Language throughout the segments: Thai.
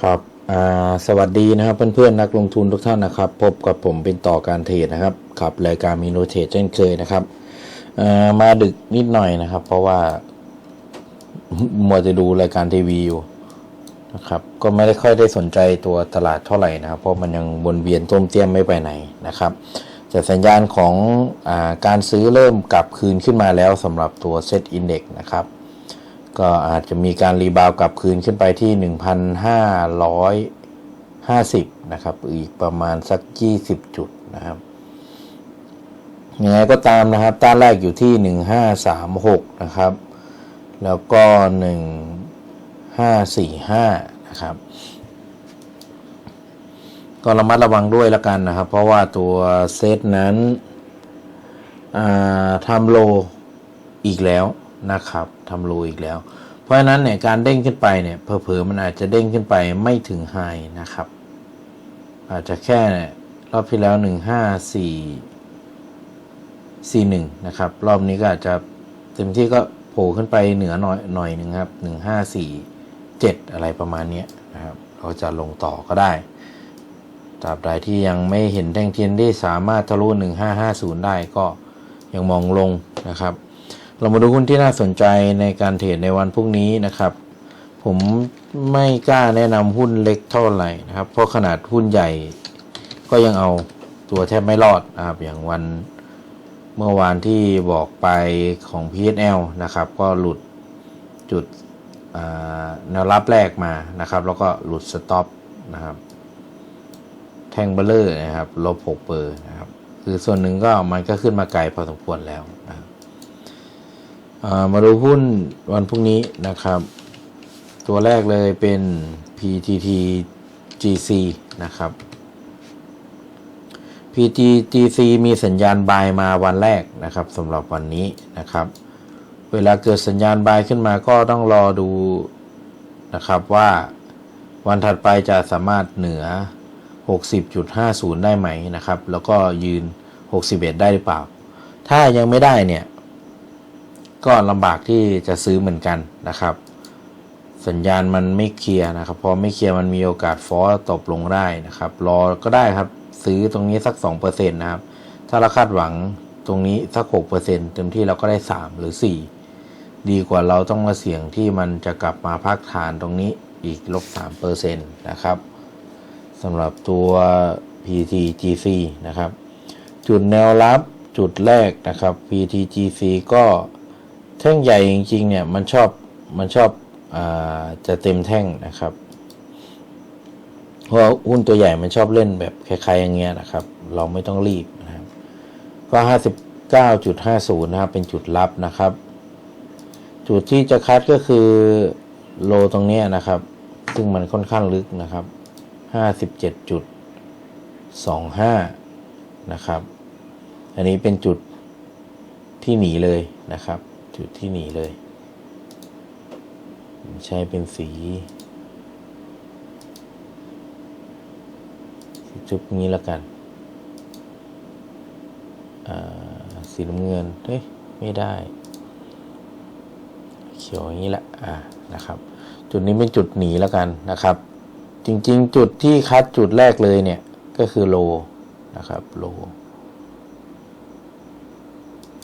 ครับอ่าสวัสดีนะครับเพื่อนๆนักลงทุนทุกท่านนะครับ พบกับผมเป็นต่อการเทรดนะครับขับรายการมีโนเทรดเช่นเคยนะครับอ่อมาดึกนิดหน่อยนะครับ เพราะว่ามัวจะดูรายการทีวีอยู่นะครับ ก็ไม่ได้ค่อยได้สนใจตัวตลาดเท่าไหร่นะครับ เพราะมันยังวนเวียนต้มเตี้ยมไม่ไปไหนนะครับแต่สัญญาณของอการซื้อเริ่มกลับคืนขึ้นมาแล้วสำหรับตัวเซตอินเด็กนะครับ ก็อาจจะมีการรีบาวกลับคืนขึ้นไปที่ 1,550 นะครับ อีกประมาณสัก 20 จุดนะครับยังไงก็ตามนะครับ ต้านแรกอยู่ที่ 1536 นะครับ แล้วก็ 1545 นะครับ ก็ระมัดระวังด้วยละกันนะครับ เพราะว่าตัวเซตนั้นทำโลอีกแล้ว นะครับทำโลอีกแล้ว เพราะฉะนั้นเนี่ยการเด้งขึ้นไปเนี่ยเผลอๆมันอาจจะเด้งขึ้นไปไม่ถึงไฮนะครับ อาจจะแค่รอบที่แล้วหนึ่งห้าสี่สี่หนึ่งนะครับ รอบนี้ก็อาจจะเต็มที่ก็โผล่ขึ้นไปเหนือหน่อยหน่อยหนึ่งครับหนึ่งห้าสี่เจ็ดอะไรประมาณนี้นะครับเราจะลงต่อก็ได้ตราบใดที่ยังไม่เห็นแท่งเทียนที่สามารถทะลุ 1550 ได้ก็ยังมองลงนะครับ เรามาดูหุ้นที่น่าสนใจในการเทรดในวันพรุ่งนี้นะครับ ผมไม่กล้าแนะนำหุ้นเล็กเท่าไหร่นะครับ เพราะขนาดหุ้นใหญ่ก็ยังเอาตัวแทบไม่รอดนะครับ อย่างวันเมื่อวานที่บอกไปของ PSL นะครับ ก็หลุดจุดแนวรับแรกมานะครับ แล้วก็หลุดสต็อปนะครับ แท่งเบลเลอร์นะครับลบหกเปอร์นะครับ คือส่วนหนึ่งก็มันก็ขึ้นมาไกลพอสมควรแล้วนะครับ มาดูหุ้นวันพรุ่งนี้นะครับ ตัวแรกเลยเป็น PTT GC นะครับ PTGC มีสัญญาณบายมาวันแรกนะครับสำหรับวันนี้นะครับ เวลาเกิดสัญญาณบายขึ้นมาก็ต้องรอดูนะครับว่าวันถัดไปจะสามารถเหนือ 60.50 ได้ไหมนะครับ แล้วก็ยืน 61 ได้หรือเปล่า ถ้ายังไม่ได้เนี่ย ก็ลำบากที่จะซื้อเหมือนกันนะครับ สัญญาณมันไม่เคลียร์นะครับ พอไม่เคลียร์มันมีโอกาสฟอสตบลงได้นะครับ รอก็ได้ครับซื้อตรงนี้สัก 2%นะครับ ถ้าเราคาดหวังตรงนี้สัก 6%เต็มที่เราก็ได้ 3 หรือ 4 ดีกว่าเราต้องมาเสี่ยงที่มันจะกลับมาพักฐานตรงนี้อีกลบ3%นะครับสำหรับตัว PTGC นะครับ จุดแนวรับจุดแรกนะครับ PTGC ก็ แท่งใหญ่จริงๆเนี่ยมันชอบมันชอบอจะเต็มแท่งนะครับ เพราะหุ้นตัวใหญ่มันชอบเล่นแบบคล้ายๆอย่างเงี้ยนะครับ เราไม่ต้องรีบนะครับ ก็59.50นะครับเป็นจุดรับนะครับ จุดที่จะคัดก็คือโลตรงเนี้ยนะครับ ซึ่งมันค่อนข้างลึกนะครับห้าสิบเจ็ดจุดสองห้านะครับ อันนี้เป็นจุดที่หนีเลยนะครับ จุดที่หนีเลย ใช้เป็นสีสีจุดนี้แล้วกันสีน้ำเงิน เฮ้ย ไม่ได้ เขียวอย่างนี้แหละ อ่า นะครับ จุดนี้เป็นจุดหนีแล้วกันนะครับ จริง ๆ จุดที่คัดจุดแรกเลยเนี่ย ก็คือโลนะครับ โล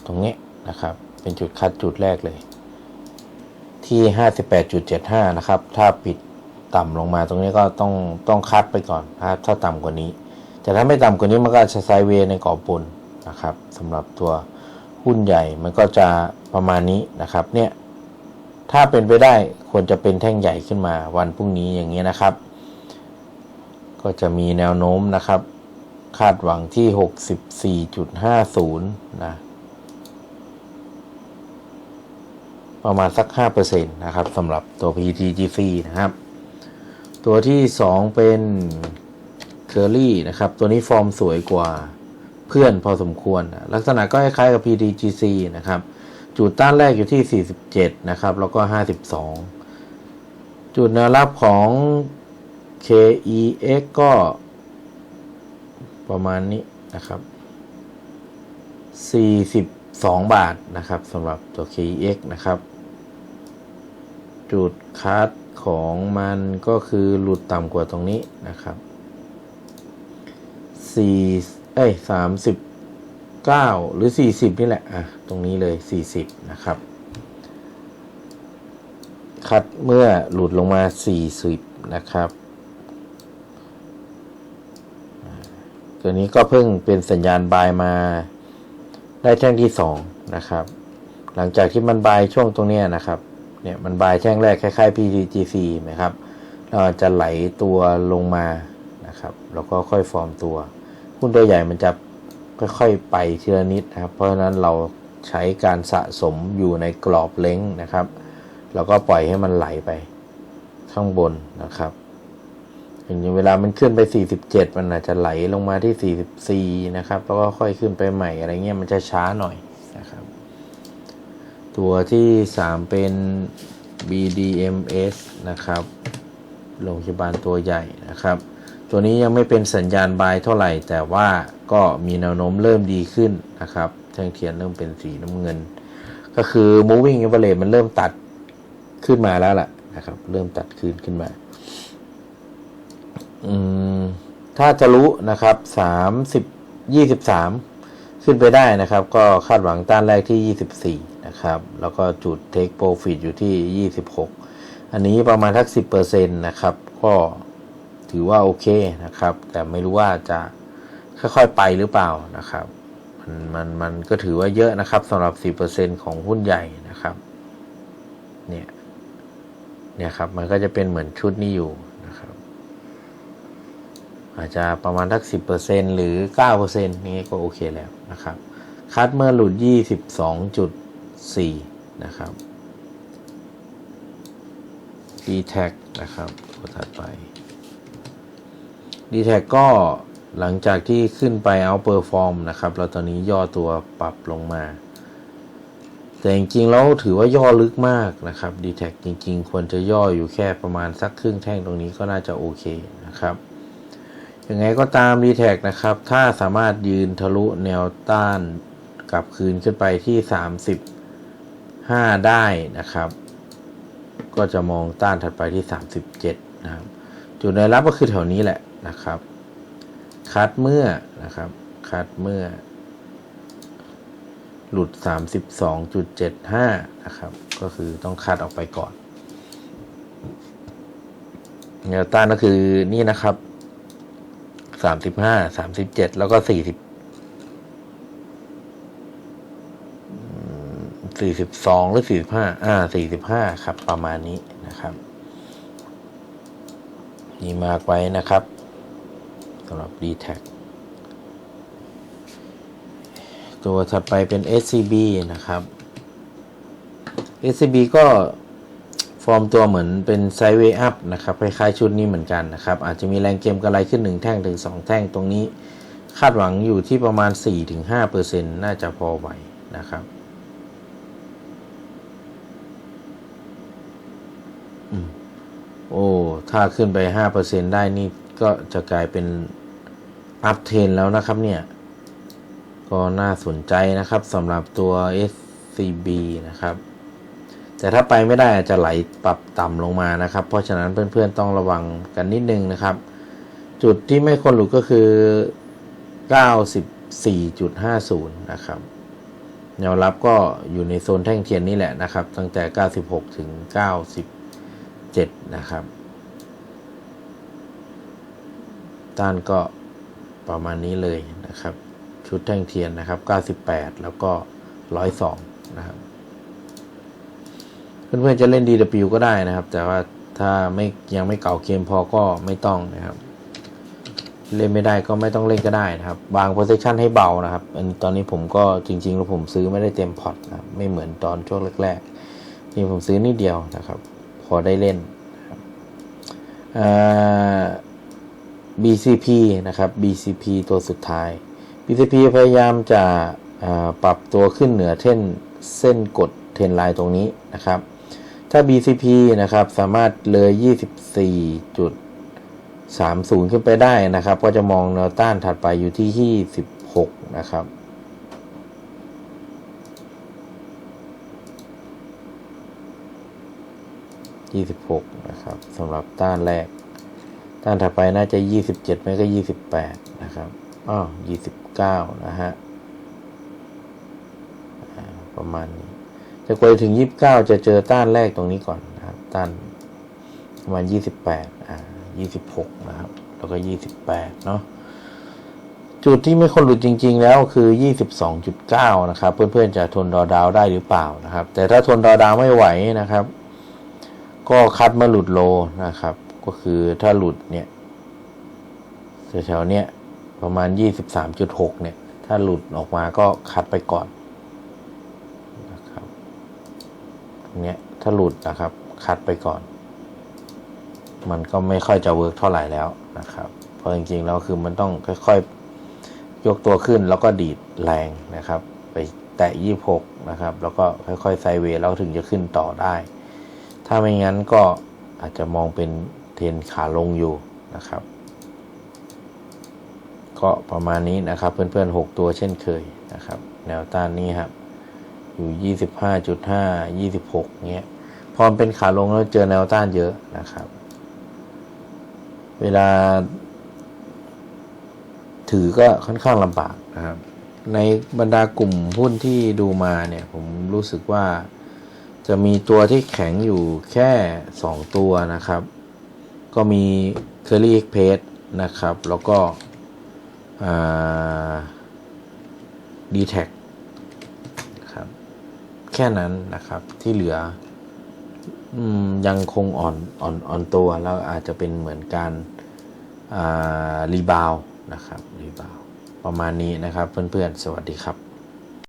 ตรงนี้นะครับ เป็นจุดคัดจุดแรกเลย ที่ 58.75 นะครับ ถ้าปิดต่ำลงมาตรงนี้ก็ต้องต้องคัดไปก่อนนะครับถ้าต่ำกว่านี้ แต่ถ้าไม่ต่ำกว่านี้มันก็จะไซเวย์ในกรอบบนนะครับสำหรับตัวหุ้นใหญ่มันก็จะประมาณนี้นะครับเนี่ยถ้าเป็นไปได้ควรจะเป็นแท่งใหญ่ขึ้นมาวันพรุ่งนี้อย่างนี้นะครับ ก็จะมีแนวโน้มนะครับ คาดหวังที่ 64.50นะ ประมาณสัก 5%นะครับสำหรับตัว PTGC นะครับ ตัวที่ 2 เป็น Curly นะครับ ตัวนี้ฟอร์มสวยกว่าเพื่อนพอสมควร ลักษณะก็คล้ายๆกับ PTGC นะครับ จุดต้านแรกอยู่ที่ 47 นะครับ แล้วก็ 52 จุดแนวรับของ KEX ก็ประมาณนี้นะครับ 42 บาทนะครับสำหรับตัว KEX นะครับ จุดคัดของมันก็คือหลุดต่ำกว่าตรงนี้นะครับสี่เอ้ยสามสิบเก้าหรือสี่สิบนี่แหละ อะ ตรงนี้เลยสี่สิบนะครับ คัดเมื่อหลุดลงมาสี่สิบนะครับ ตัวนี้ก็เพิ่งเป็นสัญญาณบายมาได้แท่งที่สองนะครับ หลังจากที่มันบายช่วงตรงนี้นะครับ เนี่ยมันบายแท่งแรกคล้ายๆ PTGC นะครับเราจะไหลตัวลงมานะครับแล้วก็ค่อยฟอร์มตัวหุ้นตัวใหญ่มันจะค่อยๆไปทีละนิดนะครับ เพราะฉะนั้นเราใช้การสะสมอยู่ในกรอบเล้งนะครับ แล้วก็ปล่อยให้มันไหลไปข้างบนนะครับอย่างเวลามันขึ้นไป 47 มันอาจจะไหลลงมาที่ 44 นะครับ แล้วก็ค่อยขึ้นไปใหม่อะไรเงี้ยมันจะช้าหน่อยนะครับ ตัวที่ 3 เป็น BDMS นะครับ โรงพยาบาลตัวใหญ่นะครับ ตัวนี้ยังไม่เป็นสัญญาณบายเท่าไหร่ แต่ว่าก็มีแนวโน้มเริ่มดีขึ้นนะครับแท่งเทียนเริ่มเป็นสีน้ำเงิน ก็คือ moving average มันเริ่มตัดขึ้นมาแล้วล่ะนะครับ เริ่มตัดคืนขึ้นมา อืม ถ้าจะรู้นะครับสามสิบยี่สิบสาม ขึ้นไปได้นะครับ ก็คาดหวังต้านแรกที่ยี่สิบสี่นะครับ แล้วก็จุด take profit อยู่ที่ยี่สิบหกอันนี้ประมาณทักสิบเปอร์เซ็นต์นะครับ ก็ถือว่าโอเคนะครับ แต่ไม่รู้ว่าจะค่อยๆไปหรือเปล่านะครับมันมันมันก็ถือว่าเยอะนะครับสำหรับสิบเปอร์เซ็นของหุ้นใหญ่นะครับ เนี่ย เนี่ยครับ มันก็จะเป็นเหมือนชุดนี้อยู่ อาจจะประมาณทักสิบเปอร์เซ็นหรือเก้าเปอร์เซ็นต์นี้ก็โอเคแล้วนะครับคัดเมื่อหลุดยี่สิบสองจุดสี่นะครับ d t แทนะครับตัวถัดไป d t แทก็หลังจากที่ขึ้นไปเอาเปอร์ฟอร์มนะครับแล้วตอนนี้ย่อตัวปรับลงมา แต่จริงๆแล้วถือว่าย่อลึกมากนะครับ d t แทจริงๆ ควรจะย่ออยู่แค่ประมาณสักครึ่งแท่งตรงนี้ก็น่าจะโอเคนะครับ ยังไงก็ตาม d t แทนะครับ ถ้าสามารถยืนทะลุแนวต้านกลับคืนขึ้นไปที่ 35 ได้นะครับ ก็จะมองต้านถัดไปที่ 37 นะครับ จุดในรับก็คือแถวนี้แหละนะครับ คัดเมื่อนะครับ คัดเมื่อ หลุด 32.75 นะครับ ก็คือต้องคัดออกไปก่อนแนวต้านก็คือนี่นะครับ สามสิบห้าสามสิบเจ็ดแล้วก็สี่สิบสี่สิบสองหรือสี่สิบห้าอ่าสี่สิบห้าครับ ประมาณนี้นะครับมีมากไว้นะครับสำหรับ d t แทตัวถัดไปเป็น SCB นะครับ SCB ก็ ฟอร์มตัวเหมือนเป็นไซด์เวย์อัพนะครับคล้ายๆชุดนี้เหมือนกันนะครับ อาจจะมีแรงเกมกระไรขึ้น 1 แท่งถึง 2 แท่งตรงนี้ คาดหวังอยู่ที่ประมาณ 4-5%น่าจะพอไหวนะครับโอ้ ถ้าขึ้นไป 5%ได้นี่ก็จะกลายเป็นอัพเทนแล้วนะครับเนี่ย ก็น่าสนใจนะครับสำหรับตัว SCB นะครับ แต่ถ้าไปไม่ได้อาจจะไหลปรับต่ำลงมานะครับ เพราะฉะนั้นเพื่อนๆต้องระวังกันนิดนึงนะครับ จุดที่ไม่ควรหลุดก็คือ 94.50 นะครับแนวรับก็อยู่ในโซนแท่งเทียนนี่แหละนะครับ ตั้งแต่ 96 ถึง 97 นะครับต้านก็ประมาณนี้เลยนะครับ ชุดแท่งเทียนนะครับ 98 แล้วก็ 102 นะครับ เพื่อนๆจะเล่น DW ก็ได้นะครับ แต่ว่าถ้าไม่ยังไม่เก่าเกมพอก็ไม่ต้องนะครับ เล่นไม่ได้ก็ไม่ต้องเล่นก็ได้นะครับ บาง position ให้เบานะครับ อันตอนนี้ผมก็จริงๆแล้วผมซื้อไม่ได้เต็มพอร์ตนะครับไม่เหมือนตอนช่วงแรกๆนี่ผมซื้อนิดเดียวนะครับ พอได้เล่นบอ่า BCP นะครับ BCP ตัวสุดท้าย BCP พยายามจะปรับตัวขึ้นเหนือเส้นเส้นกดเทรนไลน์ตรงนี้นะครับ ถ้า BCP นะครับ สามารถเลย 24.30 ขึ้นไปได้นะครับ ก็จะมองแนวต้านถัดไปอยู่ที่ 26 นะครับยี่สิบหกนะครับสำหรับต้านแรก ต้านถัดไปน่าจะยี่สิบเจ็ดไม่ก็ยี่สิบแปดนะครับอ้อยี่สิบเก้านะฮะประมาณนี้ จะไปถึงยี่สิบเก้าจะเจอต้านแรกตรงนี้ก่อนนะครับ ต้านประมาณยี่สิบแปดอ่ายี่สิบหกนะครับ แล้วก็ยี่สิบแปดเนาะจุดที่ไม่คนหลุดจริง ๆ แล้วคือ 22.9 นะครับ เพื่อนๆจะทนรอดาวได้หรือเปล่านะครับ แต่ถ้าทนรอดาวไม่ไหวนะครับ ก็คัดมาหลุดโลนะครับ ก็คือถ้าหลุดเนี่ยแถวๆเนี้ยประมาณ 23.6 เนี่ย ถ้าหลุดออกมาก็คัดไปก่อนนะครับตรง เนี้ยถ้าหลุดนะครับ คัดไปก่อน มันก็ไม่ค่อยจะเวิร์กเท่าไหร่แล้วนะครับ เพราะจริงๆแล้วคือมันต้องค่อยๆ ยกตัวขึ้นแล้วก็ดีดแรงนะครับ ไปแตะยี่หกนะครับ แล้วก็ค่อยๆไซเวย์แล้วถึงจะขึ้นต่อได้ ถ้าไม่งั้นก็อาจจะมองเป็นเทนขาลงอยู่นะครับ ก็ประมาณนี้นะครับเพื่อนๆ 6 ตัวเช่นเคยนะครับ แนวต้านนี้ครับ อยู่25.5 26เงี้ย พอเป็นขาลงแล้วเจอแนวต้านเยอะนะครับ เวลา ถือก็ค่อนข้างลำบากนะครับ ในบรรดากลุ่มหุ้นที่ดูมาเนี่ย ผมรู้สึกว่าจะมีตัวที่แข็งอยู่แค่2ตัวนะครับ ก็มี Curly Express นะครับ แล้วก็ดีแท็ แค่นั้นนะครับที่เหลืออยังคงอ่อนอ่อนอ่อนตัวแล้วอาจจะเป็นเหมือนการรีบาวนะครับรีบาวประมาณนี้นะครับเพื่อนๆ สวัสดีครับ